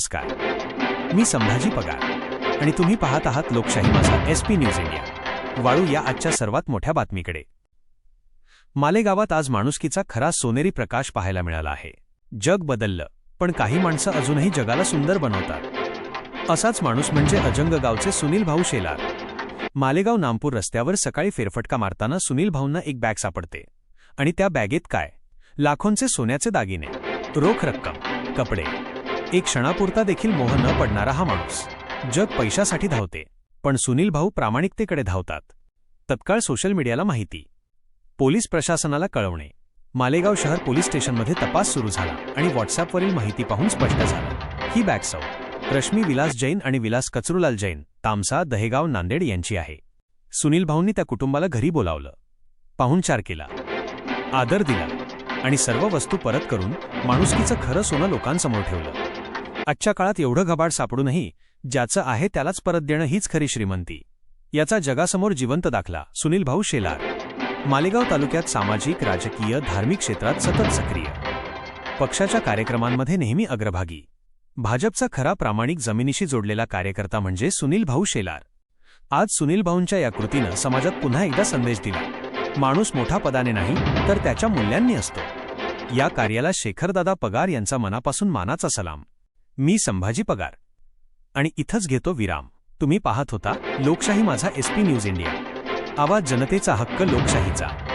नमस्कार. मी संभाजी पगार आणि तुम्ही पाहत आहात लोकशाही माझा एस पी न्यूज इंडिया. वाळू या आजच्या सर्वात मोठ्या बातमीकडे. मालेगावात आज माणुसकीचा खरा सोनेरी प्रकाश पाहायला मिळाला आहे. जग बदललं पण काही माणसं अजूनही जगाला सुंदर बनवतात. असाच माणूस म्हणजे अजंग गावचे सुनील भाऊ शेलार. मालेगाव नामपूर रस्त्यावर सकाळी फेरफटका मारताना सुनील भाऊंना एक बॅग सापडते. आणि त्या बॅगेत काय? लाखोंचे सोन्याचे दागिने रोख रक्कम कपडे एक क्षणापुरता देखील मोह न पडणारा हा माणूस. जग पैशासाठी धावते पण सुनील भाऊ प्रामाणिकतेकडे धावतात. तत्काळ सोशल मीडियाला माहिती. पोलीस प्रशासनाला कळवणे. मालेगाव शहर पोलीस स्टेशनमध्ये तपास सुरू झाला आणि व्हॉट्सअपवरील माहिती पाहून स्पष्ट झालं. ही बॅग रश्मी विलास जैन आणि विलास कचरुलाल जैन तामसा दहेगाव नांदेड यांची आहे. सुनील भाऊंनी त्या कुटुंबाला घरी बोलावलं. पाहुणचार केला. आदर दिला आणि सर्व वस्तू परत करून माणुसकीचं खरं सोनं लोकांसमोर ठेवलं. आजच्या काळात एवढं घबाड सापडूनही ज्याचं आहे त्यालाच परत देणं हीच खरी श्रीमंती. याचा जगासमोर जिवंत दाखला सुनील भाऊ शेलार. मालेगाव तालुक्यात सामाजिक राजकीय धार्मिक क्षेत्रात सतत सक्रिय. पक्षाच्या कार्यक्रमांमध्ये नेहमी अग्रभागी. भाजपचा खरा प्रामाणिक जमिनीशी जोडलेला कार्यकर्ता म्हणजे सुनील भाऊ शेलार. आज सुनील भाऊंच्या या कृतीनं समाजात पुन्हा एकदा संदेश दिला. माणूस मोठा पदाने नाही तर त्याच्या मूल्यांनी असतो. या कार्याला शेखरदादा पगार यांचा मनापासून मानाचा सलाम. मी संभाजी पगार. आणि इथंच घेतो विराम. तुम्ही पाहत होता लोकशाही माझा एसपी न्यूज इंडिया. आवाज जनतेचा हक्क लोकशाहीचा.